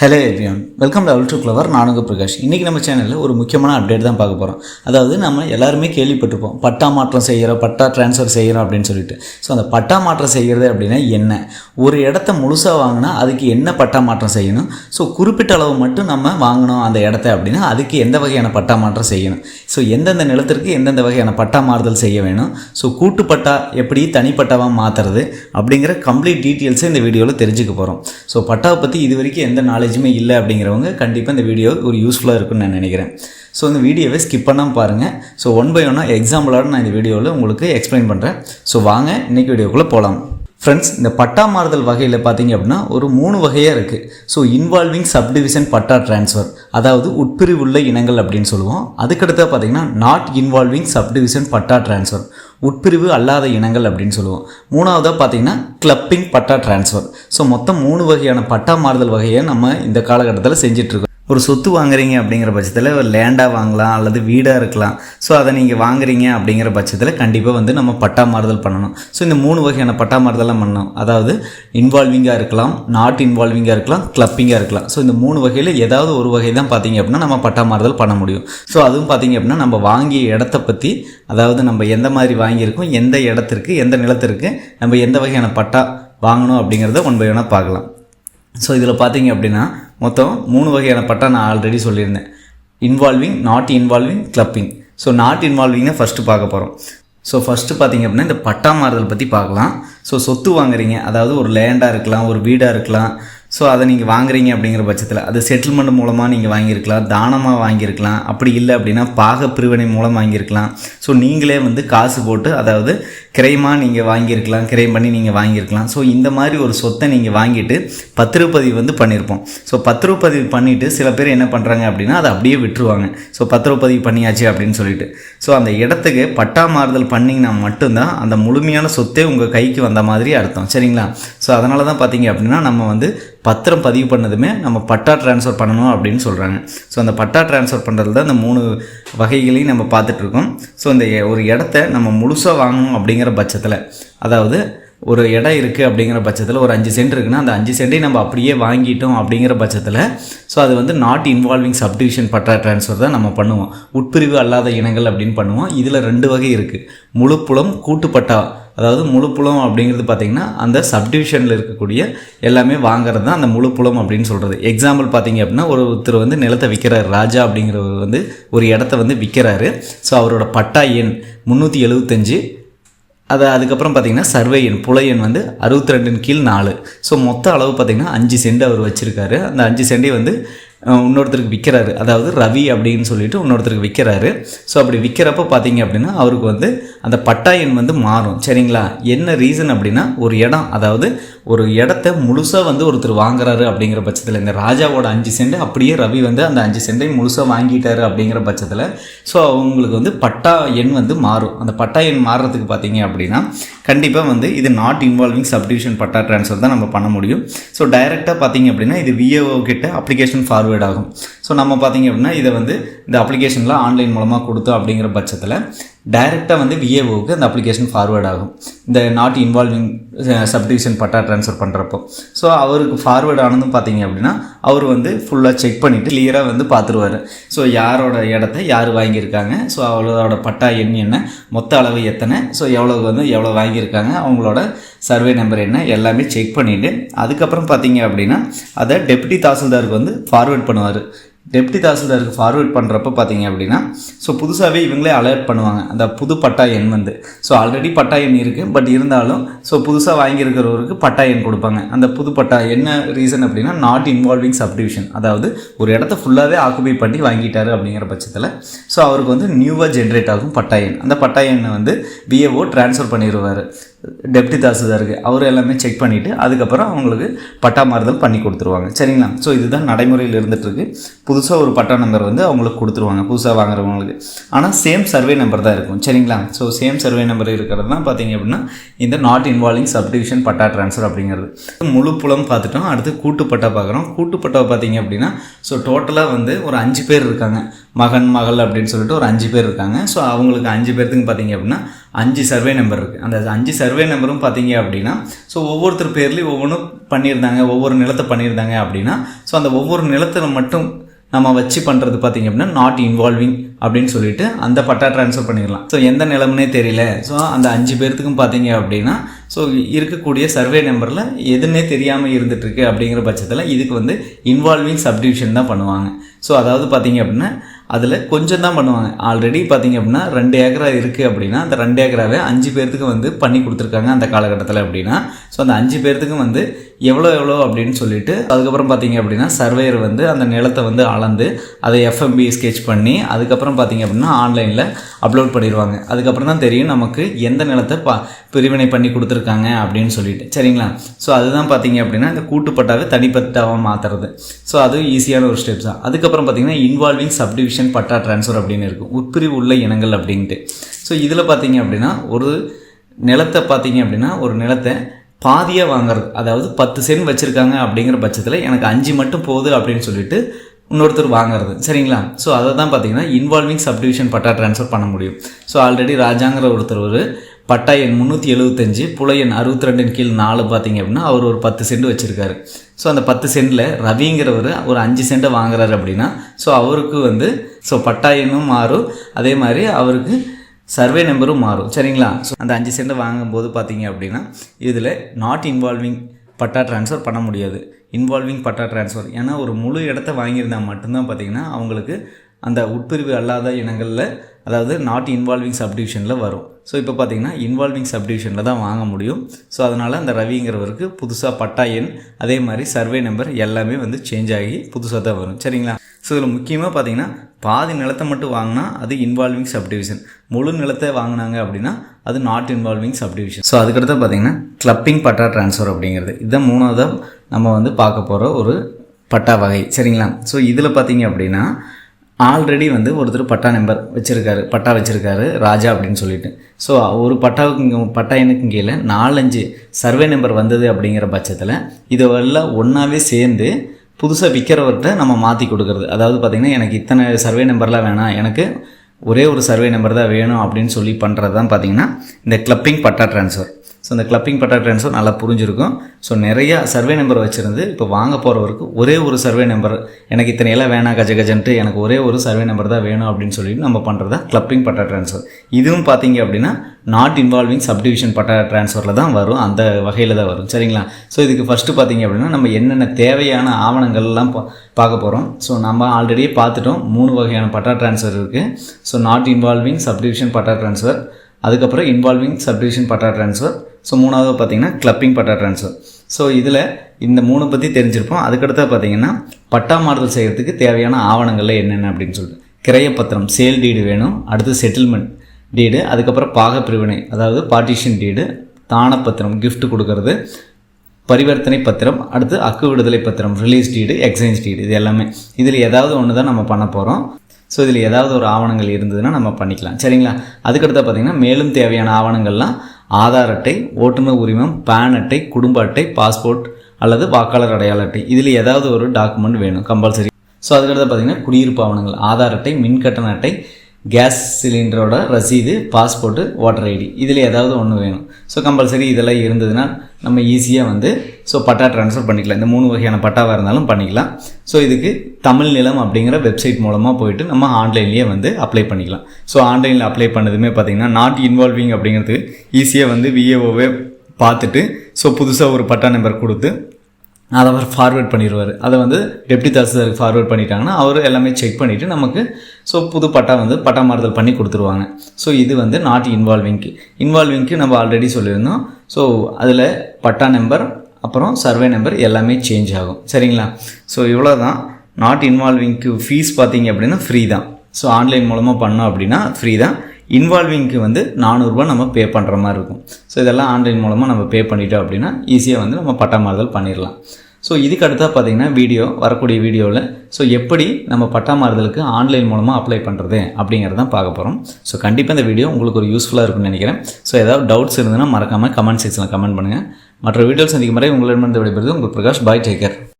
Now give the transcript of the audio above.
Hello everyone welcome to அல்ட்ரு flower நானுங்க பிரகாஷ். இன்றைக்கி நம்ம சேனலில் ஒரு முக்கியமான அப்டேட் தான் பார்க்க போகிறோம் அதாவது நம்ம எல்லாருமே கேள்விப்பட்டிருப்போம். பட்டா மாற்றம் செய்கிறோம் பட்டா ட்ரான்ஸ்ஃபர் செய்கிறோம் அப்படின்னு சொல்லிட்டு. ஸோ அந்த பட்டா மாற்றம் செய்கிறது அப்படின்னா என்ன? ஒரு இடத்த முழுசாக வாங்கினா அதுக்கு என்ன பட்டா மாற்றம் செய்யணும்? ஸோ குறிப்பிட்ட அளவு மட்டும் நம்ம வாங்கணும் அந்த இடத்த அப்படின்னா அதுக்கு எந்த வகையான பட்டா மாற்றம் செய்யணும்? ஸோ எந்தெந்த நிலத்திற்கு எந்தெந்த வகையான பட்டா மாறுதல் செய்ய வேணும்? ஸோ கூட்டுப்பட்டா எப்படி தனிப்பட்டாவாக மாற்றுறது அப்படிங்கிற கம்ப்ளீட் டீட்டெயில்ஸை இந்த வீடியோவில் தெரிஞ்சுக்க போகிறோம் ஸோ பட்டாவை பற்றி இது வரைக்கும் எந்த நாலேஜுமே இல்லை அப்படிங்கிறவங்க கண்டிப்பாக இந்த வீடியோ ஒரு யூஸ்ஃபுல்லாக இருக்கும்னு நான் நினைக்கிறேன். ஸோ இந்த வீடியோவை ஸ்கிப் பண்ணாமல் பாருங்கள் ஸோ ஒன் பை ஒன்னாக எக்ஸாம்பிளோட நான் இந்த வீடியோவில் உங்களுக்கு எக்ஸ்பிளைன் பண்ணுறேன் ஸோ வாங்க இன்றைக்கி வீடியோக்குள்ளே போகலாம் ஃப்ரெண்ட்ஸ் இந்த பட்டா மாறுதல் வகையில் பார்த்தீங்க அப்படின்னா ஒரு மூணு வகையாக இருக்குது so involving subdivision patta transfer அதாவது உட்பிரிவுள்ள இனங்கள் அப்படின்னு சொல்லுவோம். அதுக்கடுத்து பார்த்தீங்கன்னா not involving subdivision patta transfer உட்பிரிவு அல்லாத இனங்கள் அப்படின்னு சொல்லுவோம். மூணாவதாக பார்த்தீங்கன்னா கிளப்பிங் பட்டா ட்ரான்ஸ்ஃபர் ஸோ மொத்தம் மூணு வகையான பட்டா மாறுதல் வகையை நம்ம இந்த காலகட்டத்தில் செஞ்சிட்ருக்கோம் ஒரு சொத்து வாங்குறீங்க அப்படிங்கிற பட்சத்தில் ஒரு லேண்டாக வாங்கலாம் அல்லது வீடாக இருக்கலாம். ஸோ அதை நீங்கள் வாங்குறீங்க அப்படிங்கிற பட்சத்தில் கண்டிப்பாக வந்து நம்ம பட்டா மாறுதல் பண்ணணும். ஸோ இந்த மூணு வகையான பட்டா மாறுதலாம் பண்ணணும். அதாவது இன்வால்விங்காக இருக்கலாம் நாட் இன்வால்விங்காக இருக்கலாம் கிளப்பிங்காக இருக்கலாம். ஸோ இந்த மூணு வகையில் ஏதாவது ஒரு வகை தான் பார்த்தீங்க அப்படின்னா நம்ம பட்டா மாறுதல் பண்ண முடியும். ஸோ அதுவும் பார்த்தீங்க அப்படின்னா நம்ம வாங்கிய இடத்த பற்றி அதாவது நம்ம எந்த மாதிரி வாங்கியிருக்கோம் எந்த இடத்திற்கு எந்த நிலத்திற்கு நம்ம எந்த வகையான பட்டா வாங்கணும் அப்படிங்கிறத ஒன் பை ஒன்னாக பார்க்கலாம். ஸோ இதில் பார்த்தீங்க அப்படின்னா மொத்தம் மூணு வகையான பட்டா நான் ஆல்ரெடி சொல்லியிருந்தேன். Involving not involving clubbing so not இன்வால்விங்னா first பார்க்க போகிறோம் ஸோ ஃபஸ்ட்டு பார்த்தீங்க அப்படின்னா இந்த பட்டா மாறுதல் பற்றி பார்க்கலாம். ஸோ சொத்து வாங்குறீங்க அதாவது ஒரு லேண்டாக இருக்கலாம் ஒரு வீடாக இருக்கலாம். ஸோ அதை நீங்கள் வாங்குறீங்க அப்படிங்கிற பட்சத்தில் அது செட்டில்மெண்ட் மூலமாக நீங்கள் வாங்கியிருக்கலாம் தானமாக வாங்கியிருக்கலாம் அப்படி இல்லை அப்படின்னா பாக பிரிவினை மூலம் வாங்கியிருக்கலாம். ஸோ நீங்களே வந்து காசு போட்டு அதாவது கிரைமாக நீங்கள் வாங்கியிருக்கலாம் கிரைம் பண்ணி நீங்கள் வாங்கியிருக்கலாம். ஸோ இந்த மாதிரி ஒரு சொத்தை நீங்கள் வாங்கிட்டு பத்திரப்பதிவு வந்து பண்ணியிருப்போம் ஸோ பத்திரப்பதிவு பண்ணிவிட்டு சில பேர் என்ன பண்ணுறாங்க அப்படின்னா அதை அப்படியே விட்டுருவாங்க. ஸோ பத்திரப்பதிவு பண்ணியாச்சு அப்படின்னு சொல்லிட்டு. ஸோ அந்த இடத்துக்கு பட்டா மாறுதல் பண்ணிங்கன்னா மட்டும்தான் அந்த முழுமையான சொத்தே உங்கள் கைக்கு வந்த மாதிரி அர்த்தம். சரிங்களா? ஸோ அதனால தான் பார்த்தீங்க அப்படின்னா நம்ம வந்து பத்திரம் பதிவு பண்ணதுமே நம்ம பட்டா ட்ரான்ஸ்ஃபர் பண்ணணும் அப்படின்னு சொல்கிறாங்க ஸோ அந்த பட்டா ட்ரான்ஸ்ஃபர் பண்ணுறது தான் இந்த மூணு வகைகளையும் நம்ம பார்த்துட்ருக்கோம். ஸோ இந்த ஒரு இடத்த நம்ம முழுசாக வாங்கணும் அப்படிங்கிற பட்சத்தில் அதாவது ஒரு இடம் இருக்குது அப்படிங்கிற பட்சத்தில் ஒரு அஞ்சு சென்ட் இருக்குன்னா அந்த அஞ்சு சென்ட்டை நம்ம அப்படியே வாங்கிட்டோம் அப்படிங்கிற பட்சத்தில் ஸோ அது வந்து not involving subdivision patta transfer தான் நம்ம பண்ணுவோம். உட்பிரிவு அல்லாத இனங்கள் அப்படின்னு பண்ணுவோம். இதில் ரெண்டு வகை இருக்குது முழுப்புலம் கூட்டுப்பட்டா அதாவது முழுப்புலம் அப்படிங்கிறது பார்த்திங்கன்னா அந்த சப்டிவிஷனில் இருக்கக்கூடிய எல்லாமே வாங்குறது தான் அந்த முழுப்புலம் அப்படின்னு சொல்கிறது எக்ஸாம்பிள் பார்த்திங்க அப்படின்னா ஒரு ஒருத்தர் வந்து நிலத்தை விற்கிறார் ராஜா அப்படிங்கிறவர் வந்து ஒரு இடத்த வந்து விற்கிறாரு. ஸோ அவரோட பட்டா எண் முந்நூற்றி எழுபத்தஞ்சு அதை அதுக்கப்புறம் பார்த்தீங்கன்னா சர்வே எண் புல எண் வந்து அறுபத்தி ரெண்டின் கீழ் நாலு. ஸோ மொத்த அளவு பார்த்திங்கன்னா அஞ்சு சென்ட் அவர் வச்சுருக்காரு. அந்த அஞ்சு சென்டை வந்து இன்னொருத்தருக்கு விற்கிறாரு அதாவது ரவி அப்படின்னு சொல்லிட்டு இன்னொருத்தருக்கு விற்கிறாரு ஸோ அப்படி விற்கிறப்ப பார்த்தீங்க அப்படின்னா அவருக்கு வந்து அந்த பட்டா எண் வந்து மாறும். சரிங்களா? என்ன ரீசன் அப்படின்னா ஒரு இடம் அதாவது ஒரு இடத்த முழுசாக வந்து ஒருத்தர் வாங்குறாரு அப்படிங்கிற பட்சத்தில் இந்த ராஜாவோட அஞ்சு சென்ட் அப்படியே ரவி வந்து அந்த அஞ்சு சென்டை முழுசாக வாங்கிட்டாரு அப்படிங்கிற பட்சத்தில் ஸோ அவங்களுக்கு வந்து பட்டா எண் வந்து மாறும். அந்த பட்டா எண் மாறுறதுக்கு பார்த்தீங்க அப்படின்னா கண்டிப்பாக வந்து இது not involving subdivision patta transfer தான் நம்ம பண்ண முடியும். ஸோ டைரெக்டாக பார்த்தீங்க அப்படின்னா இது விஏஓ கிட்ட அப்ளிகேஷன் ஃபார்வேர்ட் ஆகும். ஸோ நம்ம பார்த்தீங்க அப்படின்னா இதை வந்து இந்த அப்ளிகேஷனில் ஆன்லைன் மூலமாக கொடுத்தோம் அப்படிங்கிற பட்சத்தில் டைரெக்டாக வந்து விஏஓவுக்கு அந்த அப்ளிகேஷன் ஃபார்வேர்ட் ஆகும். இந்த not involving subdivision patta transfer பண்ணுறப்போ ஸோ அவருக்கு ஃபார்வேர்ட் ஆனதும் பார்த்தீங்க அப்படின்னா அவர் வந்து ஃபுல்லாக செக் பண்ணிவிட்டு கிளியராக வந்து பார்த்துருவார் ஸோ யாரோட இடத்த யார் வாங்கியிருக்காங்க? ஸோ அவளோட பட்டா எண் என்ன? மொத்த அளவு எத்தனை? ஸோ எவ்வளோ வந்து எவ்வளோ வாங்கியிருக்காங்க? அவங்களோட சர்வே நம்பர் என்ன? எல்லாமே செக் பண்ணிவிட்டு அதுக்கப்புறம் பார்த்தீங்க அப்படின்னா அதை டெப்டி தாசில்தாருக்கு வந்து ஃபார்வேர்ட் பண்ணுவார். டெப்டி தாசில்தாருக்கு ஃபார்வேர்ட் பண்ணுறப்ப பார்த்தீங்க அப்படின்னா ஸோ புதுசாகவே இவங்களே அலர்ட் பண்ணுவாங்க. அந்த புது பட்டா எண் வந்து. ஸோ ஆல்ரெடி பட்டா எண் இருக்குது பட் இருந்தாலும் ஸோ புதுசாக வாங்கியிருக்கிறவருக்கு பட்டா எண் கொடுப்பாங்க. அந்த புது பட்டா என்ன ரீசன் அப்படின்னா நாட் இன்வால்விங் சப்டிவிஷன் அதாவது ஒரு இடத்த ஃபுல்லாகவே ஆக்குபை பண்ணி வாங்கிட்டாரு அப்படிங்கிற பட்சத்தில் ஸோ அவருக்கு வந்து நியூவாக ஜென்ரேட் ஆகும் பட்டா எண். அந்த பட்டா எண்ணை வந்து பிஏஓ ட்ரான்ஸ்ஃபர் பண்ணிடுவார் டெப்டி தாசில்தாருக்கு அவர் எல்லாமே செக் பண்ணிவிட்டு அதுக்கப்புறம் அவங்களுக்கு பட்டா மாறுதல் பண்ணி கொடுத்துருவாங்க. சரிங்களா? ஸோ இதுதான் நடைமுறையில் இருந்துகிட்ருக்கு புதுசாக ஒரு பட்டா நம்பர் வந்து அவங்களுக்கு கொடுத்துருவாங்க. புதுசாக வாங்குறவங்களுக்கு. ஆனால் சேம் சர்வே நம்பர் தான் இருக்கும். சரிங்களா? ஸோ சேம் சர்வே நம்பர் இருக்கிறது தான் பார்த்தீங்க அப்படின்னா இந்த not involving subdivision patta transfer அப்படிங்கிறது. முழு புலம் பார்த்துட்டோம். அடுத்து கூட்டுப்பட்டா பார்க்குறோம். கூட்டுப்பட்டா பார்த்தீங்க அப்படின்னா ஸோ டோட்டலாக வந்து ஒரு அஞ்சு பேர் இருக்காங்க. மகன் மகள் அப்படின்னு சொல்லிட்டு ஒரு அஞ்சு பேர் இருக்காங்க. ஸோ அவங்களுக்கு அஞ்சு பேர்த்துக்கு பார்த்தீங்க அப்படின்னா அஞ்சு சர்வே நம்பர் இருக்குது அந்த அஞ்சு சர்வே நம்பரும் பார்த்தீங்க அப்படின்னா ஸோ ஒவ்வொருத்தர் பேர்லேயும் ஒவ்வொன்றும் பண்ணியிருந்தாங்க ஒவ்வொரு நிலத்தை பண்ணியிருந்தாங்க அப்படின்னா ஸோ அந்த ஒவ்வொரு நிலத்தில் மட்டும் நம்ம வச்சு பண்ணுறது பார்த்தீங்க அப்படின்னா நாட் இன்வால்விங் அப்படின்னு சொல்லிட்டு அந்த பட்டா ட்ரான்ஸ்ஃபர் பண்ணிடலாம். ஸோ எந்த நிலம்னே தெரியல. ஸோ அந்த அஞ்சு பேர்த்துக்கும் பார்த்தீங்க அப்படின்னா ஸோ இருக்கக்கூடிய சர்வே நம்பரில் எதுன்னே தெரியாமல் இருந்துகிட்ருக்கு அப்படிங்கிற பட்சத்தில் இதுக்கு வந்து இன்வால்விங் சப்டிவிஷன் தான் பண்ணுவாங்க. ஸோ அதாவது பார்த்தீங்க அப்படின்னா அதில் கொஞ்சம் தான் பண்ணுவாங்க. ஆல்ரெடி பார்த்தீங்க அப்படின்னா ரெண்டு ஏக்கரா இருக்குது அப்படின்னா அந்த ரெண்டு ஏக்கராவே அஞ்சு பேர்த்துக்கு வந்து பண்ணி கொடுத்துருக்காங்க அந்த காலகட்டத்தில் அப்படின்னா. ஸோ அந்த அஞ்சு பேர்த்துக்கும் வந்து எவ்வளோ எவ்வளோ அப்படின்னு சொல்லிட்டு அதுக்கப்புறம் பார்த்தீங்க அப்படின்னா சர்வேயர் வந்து அந்த நிலத்தை வந்து அளந்து அதை எஃப்எம்பி ஸ்கெச் பண்ணி அதுக்கப்புறம் பார்த்தீங்க அப்படின்னா ஆன்லைனில் அப்லோட் பண்ணிடுவாங்க. அதுக்கப்புறம் தான் தெரியும் நமக்கு எந்த நிலத்தை பா பிரிவினை பண்ணி கொடுத்துருக்காங்க அப்படின்னு சொல்லிட்டு. சரிங்களா? ஸோ அதுதான் பார்த்தீங்க அப்படின்னா இந்த கூட்டுப்பட்டாவை தனிப்பட்டாவாக மாற்றுறது ஸோ அது ஈஸியான ஒரு ஸ்டெப்ஸ் தான். அதுக்கப்புறம் பார்த்தீங்கன்னா இன்வால்விங் சப்டிவிஷன் பட்டா ட்ரான்ஸ்ஃபர் அப்படின்னு இருக்கும் உட்பிரிவு உள்ள இனங்கள் அப்படின்ட்டு. ஸோ இதில் பார்த்தீங்க அப்படின்னா ஒரு நிலத்தை பார்த்தீங்க அப்படின்னா ஒரு நிலத்தை பாதியாக வாங்குறது அதாவது பத்து சென்ட் வச்சுருக்காங்க அப்படிங்கிற பட்சத்தில் எனக்கு அஞ்சு மட்டும் போகுது அப்படின்னு சொல்லிட்டு இன்னொருத்தர் வாங்குறது. சரிங்களா? ஸோ அதை தான் பார்த்தீங்கன்னா இன்வால்விங் சப்டிவிஷன் பட்டா ட்ரான்ஸ்ஃபர் பண்ண முடியும். ஸோ ஆல்ரெடி ராஜாங்கிற ஒருத்தர் ஒரு பட்டா எண் முந்நூற்றி எழுபத்தஞ்சு புல எண் அறுபத்தி ரெண்டின் கீழ் நாலு பார்த்தீங்க அப்படின்னா அவர் ஒரு பத்து சென்ட் வச்சுருக்காரு. ஸோ அந்த பத்து சென்டில் ரவிங்கிறவர் ஒரு அஞ்சு சென்ட்டை வாங்குறாரு அப்படின்னா ஸோ அவருக்கு வந்து ஸோ பட்டா எண்ணும் மாறும். அதே மாதிரி அவருக்கு சர்வே நம்பரும் மாறும். சரிங்களா? ஸோ அந்த அஞ்சு சென்ட்டை வாங்கும்போது பார்த்தீங்க அப்படின்னா இதில் நாட் இன்வால்விங் பட்டா ட்ரான்ஸ்ஃபர் பண்ண முடியாது. இன்வால்விங் பட்டா ட்ரான்ஸ்ஃபர் ஏன்னா ஒரு முழு இடத்த வாங்கியிருந்தால் மட்டும்தான் பார்த்தீங்கன்னா அவங்களுக்கு அந்த உட்பிரிவு அல்லாத இனங்களில் அதாவது நாட் இன்வால்விங் சப்டிவிஷனில் வரும். ஸோ இப்போ பார்த்தீங்கன்னா இன்வால்விங் சப்டிவிஷனில் தான் வாங்க முடியும். ஸோ அதனால் அந்த ரவிங்கிறவருக்கு புதுசாக பட்டா எண் அதே மாதிரி சர்வே நம்பர் எல்லாமே வந்து சேஞ்ச் ஆகி புதுசாக தான் வரும். சரிங்களா? ஸோ இதில் முக்கியமாக பார்த்தீங்கன்னா பாதி நிலத்தை மட்டும் வாங்கினா அது இன்வால்விங் சப்டிவிஷன் முழு நிலத்தை வாங்கினாங்க அப்படின்னா அது நாட் இன்வால்விங் சப்டிவிஷன் ஸோ அதுக்கடுத்து பார்த்தீங்கன்னா கிளப்பிங் பட்டா ட்ரான்ஸ்ஃபர் அப்படிங்கிறது. இதுதான் மூணாவதாக நம்ம வந்து பார்க்க போகிற ஒரு பட்டா வகை. சரிங்களா? ஸோ இதில் பார்த்தீங்க அப்படின்னா ஆல்ரெடி வந்து ஒருத்தர் பட்டா நம்பர் வச்சுருக்காரு பட்டா வச்சுருக்காரு ராஜா அப்படின்னு சொல்லிட்டு. ஸோ ஒரு பட்டாவுக்கு இங்கே பட்டா எனக்கும் கீழே நாலஞ்சு சர்வே நம்பர் வந்தது அப்படிங்கிற பட்சத்தில் இதெல்லாம் ஒன்றாவே சேர்ந்து புதுசாக விற்கிறவர்கிட்ட நம்ம மாற்றி கொடுக்குறது. அதாவது பார்த்திங்கன்னா எனக்கு இத்தனை சர்வே நம்பர்லாம் வேணாம். எனக்கு ஒரே ஒரு சர்வே நம்பர் தான் வேணும் அப்படின்னு சொல்லி பண்ணுறது தான் பார்த்திங்கன்னா இந்த கிளப்பிங் பட்டா ட்ரான்ஸ்ஃபர் ஸோ இந்த கிளப்பிங் பட்டா ட்ரான்ஸ்ஃபர் நல்லா புரிஞ்சிருக்கும். ஸோ நிறையா சர்வே நம்பர் வச்சுருந்து இப்போ வாங்க போகிறவருக்கு ஒரே ஒரு சர்வே நம்பர் எனக்கு இத்தனை எல்லாம் வேணாம் கஜ கஜன்ட்டு எனக்கு ஒரே ஒரு சர்வே நம்பர் தான் வேணும் அப்படின்னு சொல்லிட்டு நம்ம பண்ணுறதா கிளப்பிங் பட்டா ட்ரான்ஸ்ஃபர் இதுவும் பார்த்தீங்க அப்படின்னா நாட் இன்வால்விங் சப்டிவிஷன் பட்டா ட்ரான்ஸ்ஃபரில் தான் வரும் அந்த வகையில் தான் வரும். சரிங்களா? ஸோ இதுக்கு ஃபஸ்ட்டு பார்த்தீங்க அப்படின்னா நம்ம என்னென்ன தேவையான ஆவணங்கள்லாம் பா பார்க்க போகிறோம் ஸோ நம்ம ஆல்ரெடியே பார்த்துட்டோம் மூணு வகையான பட்டா ட்ரான்ஸ்ஃபர் இருக்குது so not involving subdivision patta transfer அதுக்கப்புறம் involving subdivision patta transfer so மூணாவது பார்த்தீங்கன்னா கிளப்பிங் பட்டா ட்ரான்ஸ்ஃபர் ஸோ இதில் இந்த மூணு பற்றி தெரிஞ்சிருப்போம். அதுக்கடுத்து பார்த்தீங்கன்னா பட்டா மாறுதல் செய்கிறதுக்கு தேவையான ஆவணங்கள்ல என்னென்ன அப்படின்னு சொல்லிட்டு. கிரையப்பத்திரம் சேல் டீடு வேணும். அடுத்து செட்டில்மெண்ட் டீடு அதுக்கப்புறம் பாக பிரிவினை அதாவது பார்ட்டிஷன் டீடு தானப்பத்திரம் கிஃப்ட் கொடுக்கறது பரிவர்த்தனை பத்திரம் அடுத்து அக்கு விடுதலை பத்திரம் ரிலீஸ் டீடு எக்ஸ்சேஞ்ச் டீடு இது எல்லாமே. இதில் ஏதாவது ஒன்று தான் நம்ம பண்ண போகிறோம் ஸோ இதில் ஏதாவது ஒரு ஆவணங்கள் இருந்ததுன்னா நம்ம பண்ணிக்கலாம். சரிங்களா? அதுக்கடுத்து பார்த்திங்கன்னா மேலும் தேவையான ஆவணங்கள்லாம் ஆதார் அட்டை ஓட்டுநர் உரிமம் பேன் அட்டை குடும்ப அட்டை பாஸ்போர்ட் அல்லது வாக்காளர் அடையாள அட்டை. இதில் ஏதாவது ஒரு டாக்குமெண்ட் வேணும் கம்பல்சரி ஸோ அதுக்கடுத்து பார்த்தீங்கன்னா குடியிருப்பு ஆவணங்கள் ஆதார் அட்டை மின் கட்டண அட்டை கேஸ் சிலிண்டரோட ரசீது பாஸ்போர்ட்டு ஓட்டர் ஐடி இதில் ஏதாவது ஒன்று வேணும். ஸோ கம்பல்சரி இதெல்லாம் இருந்ததுன்னா நம்ம ஈஸியாக வந்து ஸோ பட்டா ட்ரான்ஸ்ஃபர் பண்ணிக்கலாம். இந்த மூணு வகையான பட்டாவாக இருந்தாலும் பண்ணிக்கலாம். ஸோ இதுக்கு தமிழ் நிலம் அப்படிங்கிற வெப்சைட் மூலமாக போயிட்டு நம்ம ஆன்லைன்லேயே வந்து அப்ளை பண்ணிக்கலாம். ஸோ ஆன்லைனில் அப்ளை பண்ணதுமே பார்த்திங்கன்னா நாட் இன்வால்விங் அப்படிங்கிறதுக்கு ஈஸியாக வந்து விஏஓவே பார்த்துட்டு ஸோ புதுசாக ஒரு பட்டா நம்பர் கொடுத்து அதை அவர் ஃபார்வேர்ட் பண்ணிடுவார் அதை வந்து டெப்டி தாசில்தாருக்கு ஃபார்வேர்ட் பண்ணிட்டாங்கன்னா அவர் எல்லாமே செக் பண்ணிவிட்டு நமக்கு ஸோ புது பட்டா வந்து பட்டா மாறுதல் பண்ணி கொடுத்துருவாங்க. ஸோ இது வந்து நாட் இன்வால்விங்க்கு இன்வால்விங்க்கு நம்ம ஆல்ரெடி சொல்லியிருந்தோம். ஸோ அதில் பட்டா நம்பர் அப்புறம் சர்வே நம்பர் எல்லாமே சேஞ்ச் ஆகும். சரிங்களா? ஸோ இவ்வளோ தான் நாட் இன்வால்விங்க்கு ஃபீஸ் பார்த்தீங்க அப்படின்னா ஃப்ரீ தான். ஸோ ஆன்லைன் மூலமாக பண்ணோம் அப்படின்னா ஃப்ரீ தான். இன்வால்விங்க்கு வந்து நானூறுரூவா நம்ம பே பண்ணுற மாதிரி இருக்கும். ஸோ இதெல்லாம் ஆன்லைன் மூலமாக நம்ம பே பண்ணிட்டோம் அப்படின்னா ஈஸியாக வந்து நம்ம பட்டா மாறுதல் பண்ணிடலாம் ஸோ இதுக்கு அடுத்தா பார்த்தீங்கன்னா வீடியோ வரக்கூடிய வீடியோவில் ஸோ எப்படி நம்ம பட்டா மாறுதலுக்கு ஆன்லைன் மூலமாக அப்ளை பண்ணுறது அப்படிங்கிறதான் பார்க்க போகிறோம் ஸோ கண்டிப்பாக இந்த வீடியோ உங்களுக்கு ஒரு யூஸ்ஃபுல்லாக இருக்கும்னு நினைக்கிறேன். ஸோ ஏதாவது டவுட்ஸ் இருந்ததுன்னா மறக்காமல் கமெண்ட் செக்ஷனில் கமெண்ட் பண்ணுங்கள் மற்ற வீடியோஸ் சந்திக்கும் முறை உங்களிடமிருந்து விடைபெறுது உங்கள் பிரகாஷ். பாய் டேக்கர்